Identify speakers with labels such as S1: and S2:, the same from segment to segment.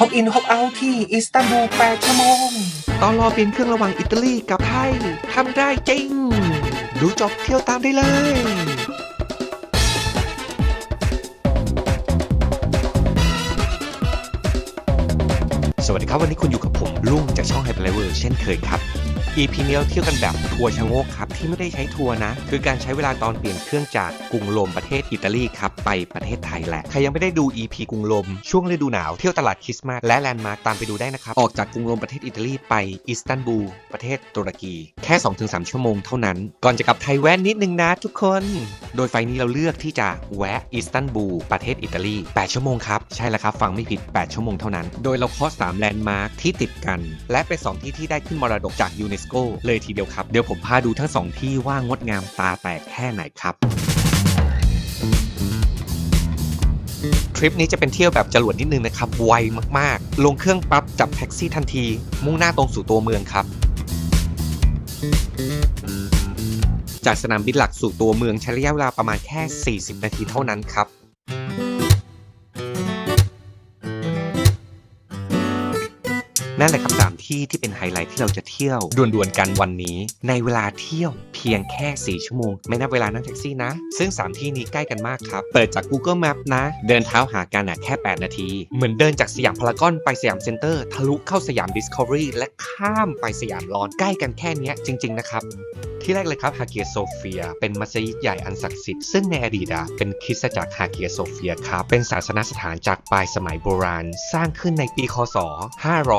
S1: ฮอปอินฮอปเอาที่อิสตันบูล8ชั่วโมง
S2: ตอนรอเปลี่ยนเครื่องระหว่างอิตาลีกับไทยทำได้จริง ดูจบเที่ยวตามได้เลยสวัสดีครับ วันนี้คุณอยู่กับผม ลุงจากช่องไฮเปอร์ไลเวอร์เช่นเคยครับ EP นี้เราเที่ยวกันแบบทัวร์ชะโงกครับที่ไม่ได้ใช้ทัวร์นะ คือการใช้เวลาตอนเปลี่ยนเครื่องจากกรุงโรมประเทศอิตาลีครับไปประเทศไทยแหละ ใครยังไม่ได้ดู EP กรุงโรมช่วงฤดูหนาวเที่ยวตลาดคริสต์มาสและแลนด์มาร์คตามไปดูได้นะครับ ออกจากกรุงโรมประเทศอิตาลีไปอิสตันบูลประเทศตุรกี แค่ 2-3 ชั่วโมงเท่านั้น ก่อนจะกลับไทยแวะนิดนึงนะทุกคน โดยไฟนี้เราเลือกที่จะแวะอิสตันบูลประเทศอิตาลี 8 ชั่วโมงครับใช่แล้วครับฟังไม่ผิด 8 ชั่วโมงเท่านั้น โดยเราเคาะ3แลนด์มาร์คที่ติดกัน และเป็น2ที่ที่ได้ขึ้นมรดกจากยูเนสโกเลยทีเดียวครับ เดี๋ยวผมพาดูทั้ง2ที่ว่างดงามตาแตกแค่ไหนครับทริปนี้จะเป็นเที่ยวแบบจรวดนิดนึงนะครับ ไวมากๆ ลงเครื่องปั๊บจับแท็กซี่ทันที มุ่งหน้าตรงสู่ตัวเมืองครับ จากสนามบินหลักสู่ตัวเมืองใช้ระยะเวลาประมาณแค่ 40 นาทีเท่านั้นครับนั่นแหละครับ ที่ที่เป็นไฮไลท์ที่เราจะเที่ยวด่วนๆกันวันนี้ ในเวลาเที่ยวเพียงแค่ 4 ชั่วโมง ไม่นับเวลานั่งแท็กซี่นะ ซึ่ง 3 ที่นี้ใกล้กันมากครับ เปิดจาก Google Map นะ เดินเท้าหากันอะแค่ 8 นาที เหมือนเดินจากสยามพารากอนไปสยามเซ็นเตอร์ทะลุเข้าสยาม Discovery และข้ามไปสยามลอนใกล้กันแค่เนี้ยจริง ๆ นะครับที่แรกเลยครับฮาเกียโซเฟีย เป็นมัสยิดใหญ่อันศักดิ์สิทธิ์ซึ่งในอดีตอะเป็นคริสตจักรฮาเกียโซเฟียครับเป็นศาสนสถานจากปลายสมัยโบราณ สร้างขึ้นในปีคศ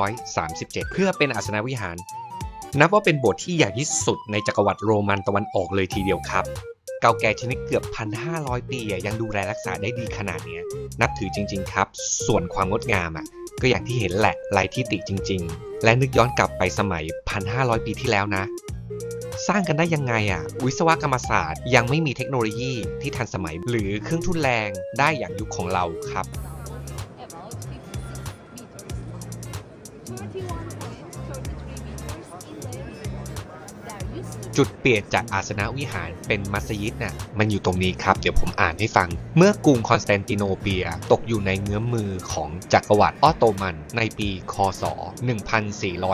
S2: 537 เพื่อเป็นอาสนวิหาร นับว่าเป็นโบสถ์ที่ใหญ่ที่สุดในจักรวรรดิโรมันตะวันออกเลยทีเดียวครับ เก่าแก่ชนิดเกือบ 1,500 ปีอะยังดูแลรักษาได้ดีขนาดนี้นับถือจริง ๆ ครับ ส่วนความงดงามอะก็อย่างที่เห็นแหละลายที่ติจริง ๆ และนึกย้อนกลับไปสมัย 1,500 ปีที่แล้วนะ สร้างกันได้ยังไงอะ วิศวกรรมศาสตร์ยังไม่มีเทคโนโลยีที่ทันสมัยหรือเครื่องทุนแรงได้อย่างยุคของเราครับ จุดเปลี่ยนจากอาสนะวิหารเป็นมัสยิดน่ะมันอยู่ตรงนี้ครับ เดี๋ยวผมอ่านให้ฟัง เมื่อกรุงคอนสแตนติโนเปียตกอยู่ในเงื้อมมือของจักรวรรดิออตโตมัน ในปีคศ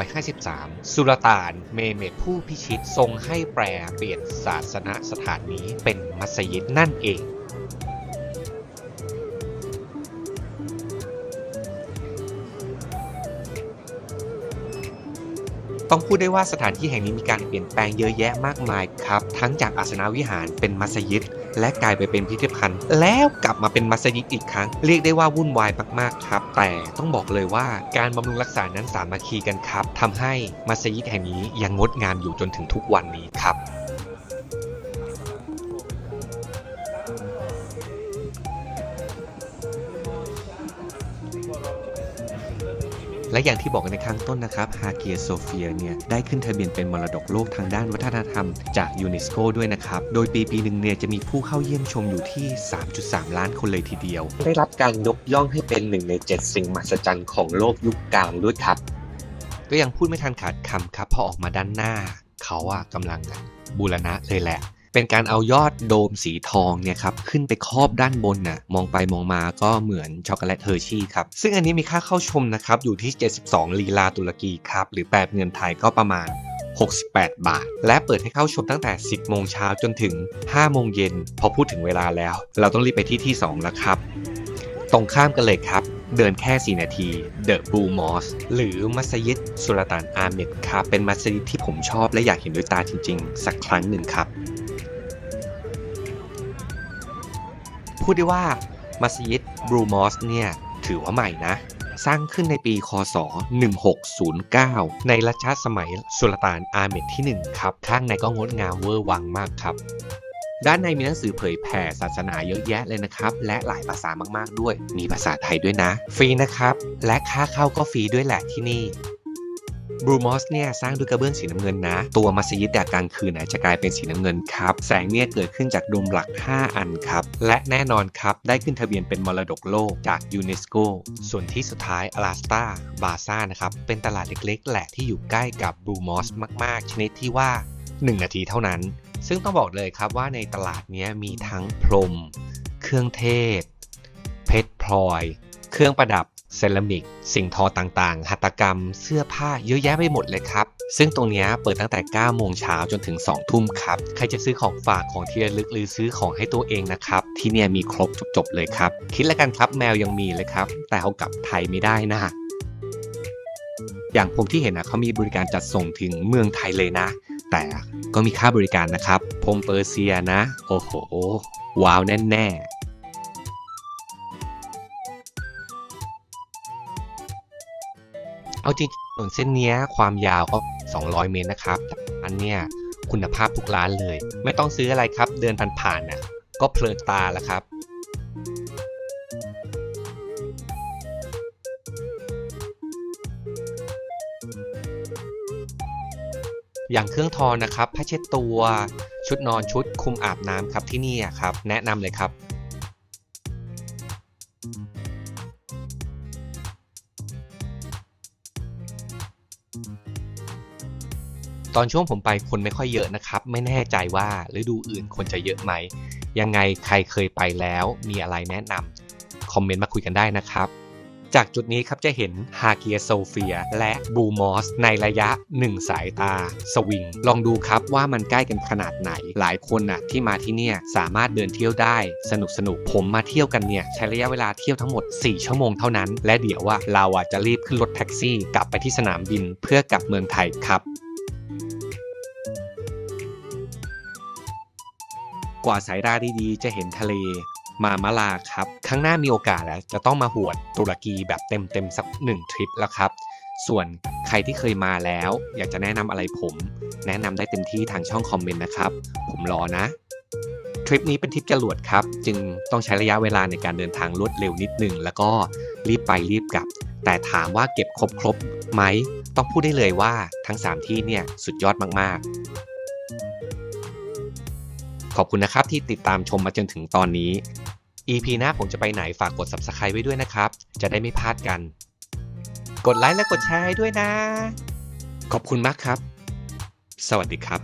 S2: 1453 สุลต่านเมเมตผู้พิชิตทรงให้แปลเปลี่ยนศาสนสถานนี้เป็นมัสยิดนั่นเอง ต้องพูดได้ว่าสถานที่แห่งนี้มีการเปลี่ยนแปลงเยอะแยะมากมายครับ ทั้งจากอาสนาวิหารเป็นมัสยิด และกลายไปเป็นพิพิธภัณฑ์ แล้วกลับมาเป็นมัสยิดอีกครั้ง เรียกได้ว่าวุ่นวายมากๆครับ แต่ต้องบอกเลยว่าการบำรุงรักษานั้นสามัคคีกันครับทำให้มัสยิดแห่งนี้ยังงดงามอยู่จนถึงทุกวันนี้ครับ และอย่างที่บอกกันในข้งต้นนะครับฮาเกียโซเฟียเนี่ยได้ขึ้นทะเบียนเป็นมรดกโลกทางด้านวัฒนธรรมจากยูเนสโกด้วยนะครับ โดยปีปีหนึ่งเนี่ยจะมีผู้เข้าเยี่ยมชมอยู่ที่ 3.3 ล้านคนเลยทีเดียว ได้รับการยกย่องให้เป็นหนึ่งใน 7 สิ่งมหัศจรรย์ของโลกยุคกลางด้วยครับ ก็ยังพูดไม่ทันขาดคำครับพอออกมาด้านหน้า เขาอะกำลังบูรณะเลยแหละ เป็นการเอายอดโดมสีทองเนี่ยครับขึ้นไปครอบด้านบนน่ะมองไปมองมาก็เหมือนช็อกโกแลตเฮอร์ชี่ครับซึ่งอันนี้มีค่าเข้าชมนะครับอยู่ที่ 72 ลีลาตุรกีครับหรือแปลเป็นเงินไทยก็ประมาณ68 บาท และเปิดให้เข้าชมตั้งแต่ 10 โมงเช้าจนถึง 5 โมงเย็น พอพูดถึงเวลาแล้ว เราต้องรีบไปที่ที่ 2 แล้วครับ ตรงข้ามกันเลยครับ เดินแค่ 4 นาที The Blue Mosque หรือมัสยิดสุลต่านอาเมดครับ เป็นมัสยิดที่ผมชอบและอยากเห็นด้วยตาจริง ๆ สักครั้งหนึ่งครับ พูดได้ว่ามัสยิดบรูมอสเนี่ยถือว่าใหม่นะ สร้างขึ้นในปี คศ 1609 ในรัชสมัยสุลต่านอาเมดที่ 1 ครับ ข้างในก็งดงามเวอร์วังมากครับด้านในมีหนังสือเผยแผ่ศาสนาเยอะแยะเลยนะครับ และหลายภาษามากๆด้วย มีภาษาไทยด้วยนะ ฟรีนะครับ และค่าเข้าก็ฟรีด้วยแหละที่นี่ บรูมอสเนี่ยสร้างด้วยกระเบื้องสีน้ำเงินนะ ตัวมัสยิดดากลางคืนนะจะกลายเป็นสีน้ำเงินครับ แสงเนี่ยเกิดขึ้นจากโดมหลัก 5 อันครับ และแน่นอนครับ ได้ขึ้นทะเบียนเป็นมรดกโลกจากยูเนสโก ส่วนที่สุดท้ายอลาสตาบาซ่านะครับ เป็นตลาดเล็กๆ แหละที่อยู่ใกล้กับบรูมอสมากๆ ชนิดที่ว่า 1 นาทีเท่านั้น ซึ่งต้องบอกเลยครับว่าในตลาดนี้มีทั้งพรม เครื่องเทศ เพชรพลอย เครื่องประดับ เซรามิก สิ่งทอต่างๆ หัตถกรรม เสื้อผ้าเยอะแยะไปหมดเลยครับ ซึ่งตรงนี้เปิดตั้งแต่ 9 โมงเช้าจนถึง 2 ทุ่มครับ ใครจะซื้อของฝากของที่ระลึกหรือซื้อของให้ตัวเองนะครับ ที่เนี่ยมีครบจบๆเลยครับ คิดแล้วกันครับแมวยังมีเลยครับ แต่เอากลับไทยไม่ได้นะอย่างผมที่เห็นนะเขามีบริการจัดส่งถึงเมืองไทยเลยนะ แต่ก็มีค่าบริการนะครับพรมเปอร์เซียนะ โอ้โห ว้าวแน่ๆ เอาจริงถนนเส้นนี้ความยาวก็ 200 เมตรนะครับ อันเนี้ยคุณภาพทุกร้านเลย ไม่ต้องซื้ออะไรครับ เดินผ่านๆน่ะก็เพลินตาแล้วครับอย่างเครื่องทอนะครับผ้าเช็ดตัว ชุดนอนชุดคลุมอาบน้ำครับที่นี่ครับ แนะนำเลยครับ ตอนช่วงผมไปคนไม่ค่อยเยอะนะครับ ไม่แน่ใจว่าฤดูอื่นคนจะเยอะไหม ยังไงใครเคยไปแล้วมีอะไรแนะนำคอมเมนต์มาคุยกันได้นะครับ จากจุดนี้ครับจะเห็นฮาเกียโซเฟียและบูมอสในระยะ 1 สายตา สวิง ลองดูครับว่ามันใกล้กันขนาดไหน หลายคนน่ะที่มาที่เนี่ยสามารถเดินเที่ยวได้สนุกสนุกผมมาเที่ยวกันเนี่ยใช้ระยะเวลาเที่ยวทั้งหมด 4 ชั่วโมงเท่านั้น และเดี๋ยวว่าเราอะจะรีบขึ้นรถแท็กซี่กลับไปที่สนามบินเพื่อกลับเมืองไทยครับกว่าสายตาดีๆ จะเห็นทะเล มามะลาครับครั้งหน้ามีโอกาสแล้วจะต้องมาหวดตุรกีแบบเต็มๆสักหนึ่งทริปแล้วครับ ส่วนใครที่เคยมาแล้ว อยากจะแนะนำอะไรผม แนะนำได้เต็มที่ทางช่องคอมเมนต์นะครับ ผมรอนะทริปนี้เป็นทริปจรวดครับ จึงต้องใช้ระยะเวลาในการเดินทางรวดเร็วนิดนึง แล้วก็รีบไปรีบกลับ แต่ถามว่าเก็บครบครบไหม ต้องพูดได้เลยว่าทั้ง 3 ที่เนี่ยสุดยอดมากๆ ขอบคุณนะครับที่ติดตามชมมาจนถึงตอนนี้ EP หน้าผมจะไปไหนฝากกด Subscribe ไว้ด้วยนะครับ จะได้ไม่พลาดกัน กดไลค์และกดแชร์ให้ด้วยนะ ขอบคุณมากครับ สวัสดีครับ